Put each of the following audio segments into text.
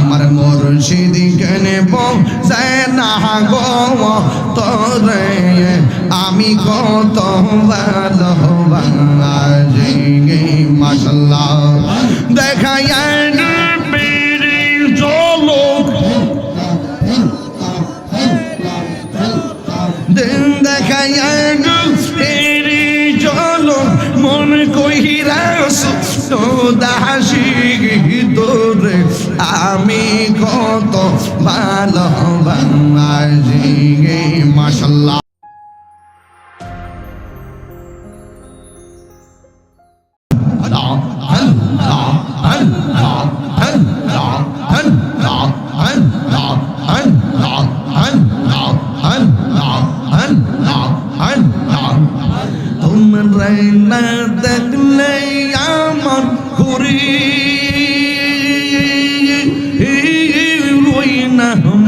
আমার মুর্শিদ কেনে বসে না গো, তোরে আমি কত ভালোবাসি মাশাল্লাহ। দেখায় বেড়ে চলো মন কহিরা দাসি তোরে আমি কত ভালোবাসি জিগে তোমরা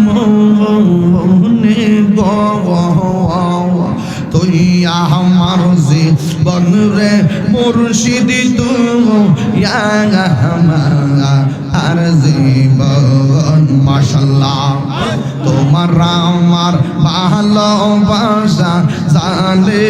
মনে তুই আমার জীবন রে মুর্শিদ আর জীবন মাশাল্লাহ তোমার আমার ভালোবাসা জানে।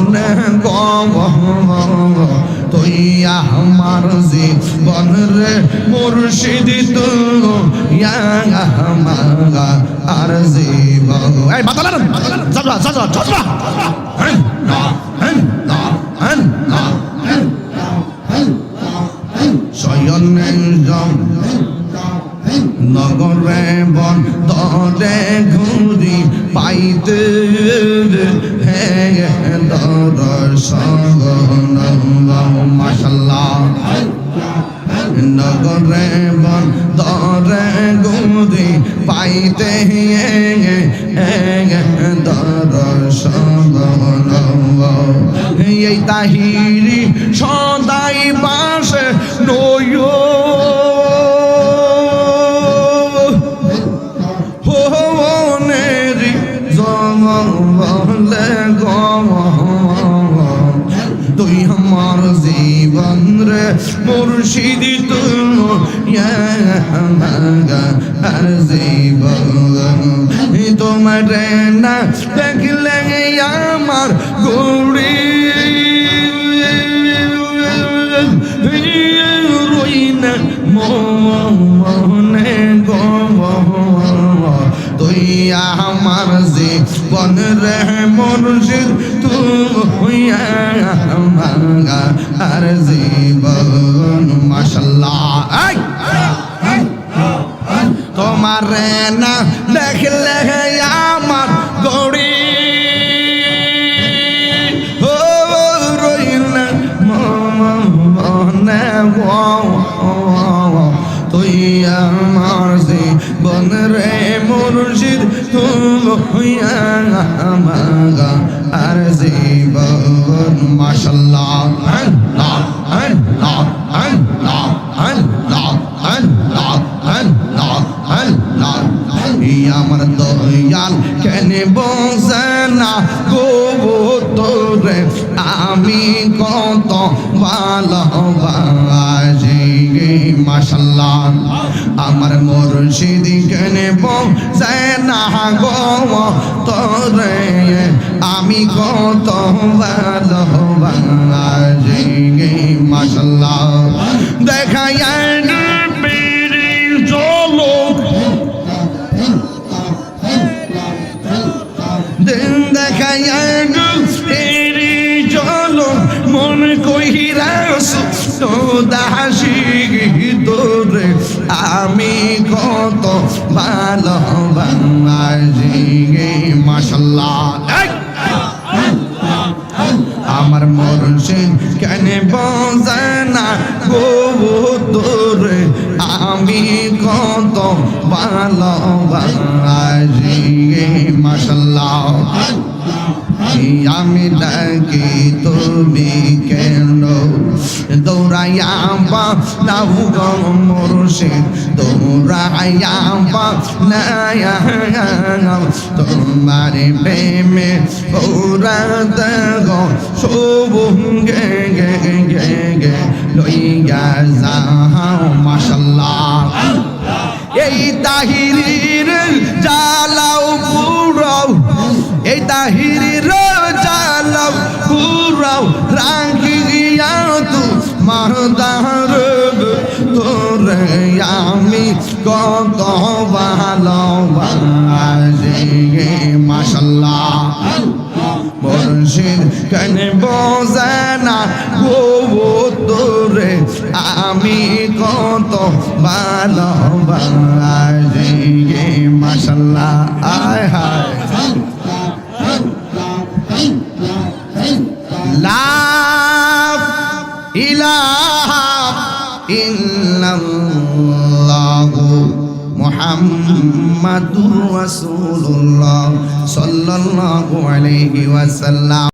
অনেক তুই আমার জীবন রে মুর্শিদ আর জীবন। এই যাবা হ্যাঁ হ্যাঁ হ্যাঁ শয়নে জম নগরে বন দরে ঘুরি পাইতে নগরে বন দরে ঘুরি পাইতে দর্শন এই তাহিরি মুর্শিদ তোমার না দেখলে আমার গৌরী। মনে তুই আমার জীবন রে মনুষ্য তুই আর জীবন তোমার না। দেখলে আমার গড়ি। ও রইনা মনে তুই আমার জীবন রে মুর্শিদ তুই আমার আর জীবন, মাশাল্লাহ আমার দয়াল কেন বসে না গো তোরে আমি কত ভালোবাসি মাশাল্লাহ। আমার মুর্শিদ কেন বসে না গো তোরে আমি কত ভালোবাসি দিন দেখায় জল মন কহিরা দাসি তোরে আমি কত ভালোবাসি। কত ভালোবাসি মশাল্লাহ। আমি ডাকি তুমি কেন? দৌড়াইয়া বাবু গমরসে দৌড়াইয়া বায়া তোমার প্রেমে পৌরাত গো সবু গে গে গে গে, লইয়া যাও, মাশাল্লাহ। এই তাহিরির জালাও পুরাও। এই তাহিরির জালাও পুরাও। রাঙ্গিয়া তু মারদার তোরে আমি কত ভালোবাসি মাশাল্লাহ। মুর্শিদ কেন বোঝে কত ভালোবাসি মাশাল্লাহ আয় হায়। লাভ ইলাহা ইল্লাল্লাহু মুহাম্মাদুর রাসূলুল্লাহ সাল্লাল্লাহু আলাইহি ওয়াসাল্লাম।